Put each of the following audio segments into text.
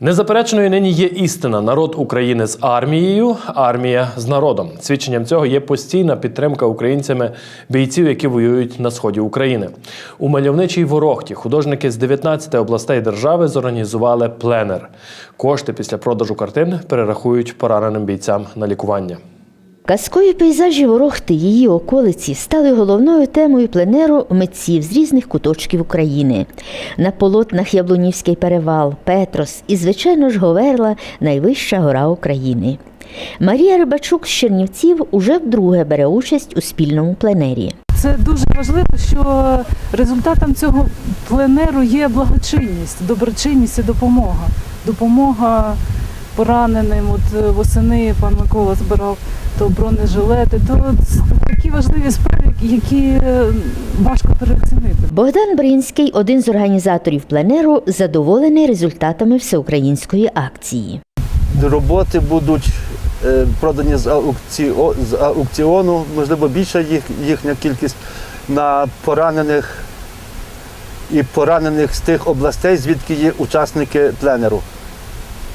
Незаперечною нині є істина. Народ України з армією, армія з народом. Свідченням цього є постійна підтримка українцями бійців, які воюють на сході України. У мальовничій ворогті художники з 19 областей держави зорганізували пленер. Кошти після продажу картин перерахують пораненим бійцям на лікування. Казкові пейзажі Ворохти, її околиці стали головною темою пленеру митців з різних куточків України. На полотнах Яблунівський перевал, Петрос і, звичайно ж, Говерла найвища гора України. Марія Рибачук з Чернівців уже вдруге бере участь у спільному пленері. Це дуже важливо, що результатом цього пленеру є благочинність, доброчинність і допомога. Допомога пораненим. От е, восени пан Микола збирав то бронежилети, то такі важливі справи, які е, важко переоцінити. Богдан Бринський, один з організаторів пленеру, задоволений результатами всеукраїнської акції. роботи будуть е, продані з аукціону, можливо, більша їх, їхня кількість на поранених і поранених з тих областей, звідки є учасники пленеру.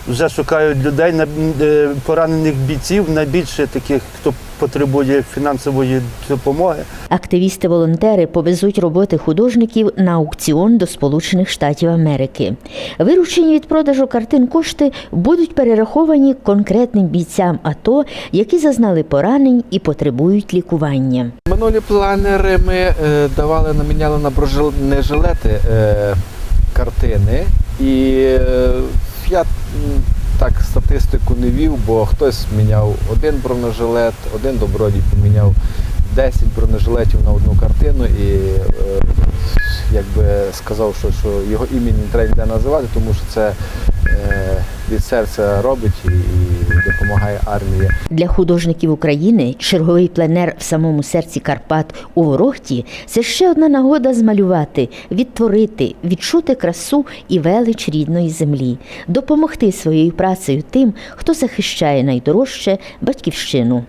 Вже шукають людей, на- е, поранених бійців, найбільше таких, хто потребує фінансової допомоги. Активісти-волонтери повезуть роботи художників на аукціон до Сполучених Штатів Америки. Виручені від продажу картин кошти будуть перераховані конкретним бійцям АТО, які зазнали поранень і потребують лікування. Минулі планери ми е, давали, наміняли на бронежилети е, картини. І я так статистику не вів, бо хтось міняв один бронежилет, один добродій поміняв 10 бронежилетів на одну картину і е, якби сказав, що, що його імені треба ніде називати, тому що це е, від серця робить і, допомагає армії. Для художників України черговий пленер в самому серці Карпат у Ворохті це ще одна нагода змалювати, відтворити, відчути красу і велич рідної землі, допомогти своєю працею тим, хто захищає найдорожче батьківщину.